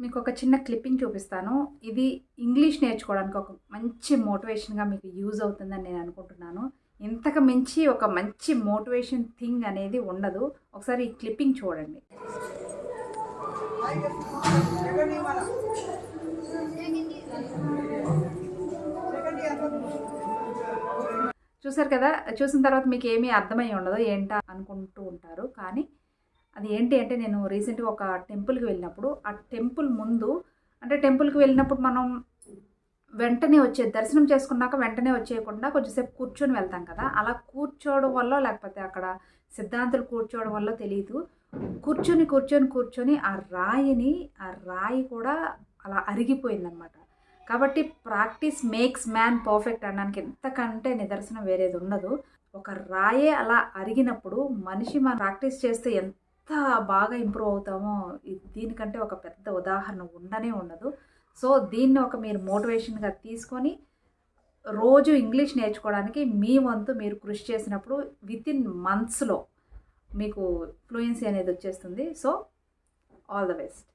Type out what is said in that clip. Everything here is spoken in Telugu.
మీకు ఒక చిన్న క్లిప్పింగ్ చూపిస్తాను. ఇది ఇంగ్లీష్ నేర్చుకోవడానికి ఒక మంచి మోటివేషన్గా మీకు యూజ్ అవుతుందని నేను అనుకుంటున్నాను. ఇంతకు మించి ఒక మంచి మోటివేషన్ థింగ్ అనేది ఉండదు. ఒకసారి ఈ క్లిప్పింగ్ చూడండి. చూసారు కదా? చూసిన తర్వాత మీకు ఏమీ అర్థమై ఉండదు ఏంటా అనుకుంటూ ఉంటారు. కానీ అది ఏంటి అంటే నేను రీసెంట్గా ఒక టెంపుల్కి వెళ్ళినప్పుడు ఆ టెంపుల్ ముందు అంటే టెంపుల్కి వెళ్ళినప్పుడు మనం వెంటనే వచ్చే దర్శనం చేసుకున్నాక వెంటనే వచ్చేయకుండా కొంచెంసేపు కూర్చొని వెళ్తాం కదా. అలా కూర్చోవడం వల్ల లేకపోతే అక్కడ సిద్ధాంతులు కూర్చోవడం వల్ల తెలియదు కూర్చొని కూర్చొని కూర్చొని ఆ రాయిని ఆ రాయి కూడా అలా అరిగిపోయిందనమాట కాబట్టి ప్రాక్టీస్ మేక్స్ మ్యాన్ పర్ఫెక్ట్ అనడానికి ఎంతకంటే నిదర్శనం వేరేది ఉండదు. ఒక రాయే అలా అరిగినప్పుడు మనిషి మనం ప్రాక్టీస్ చేస్తే ఎంత ఎంత బాగా ఇంప్రూవ్ అవుతామో దీనికంటే ఒక పెద్ద ఉదాహరణ ఉండనే ఉండదు. సో దీన్ని ఒక మీరు మోటివేషన్గా తీసుకొని రోజు ఇంగ్లీష్ నేర్చుకోవడానికి మీ వంతు మీరు కృషి చేసినప్పుడు విత్ ఇన్ మంత్స్లో మీకు ఫ్లూయెన్సీ అనేది వచ్చేస్తుంది. So all the best.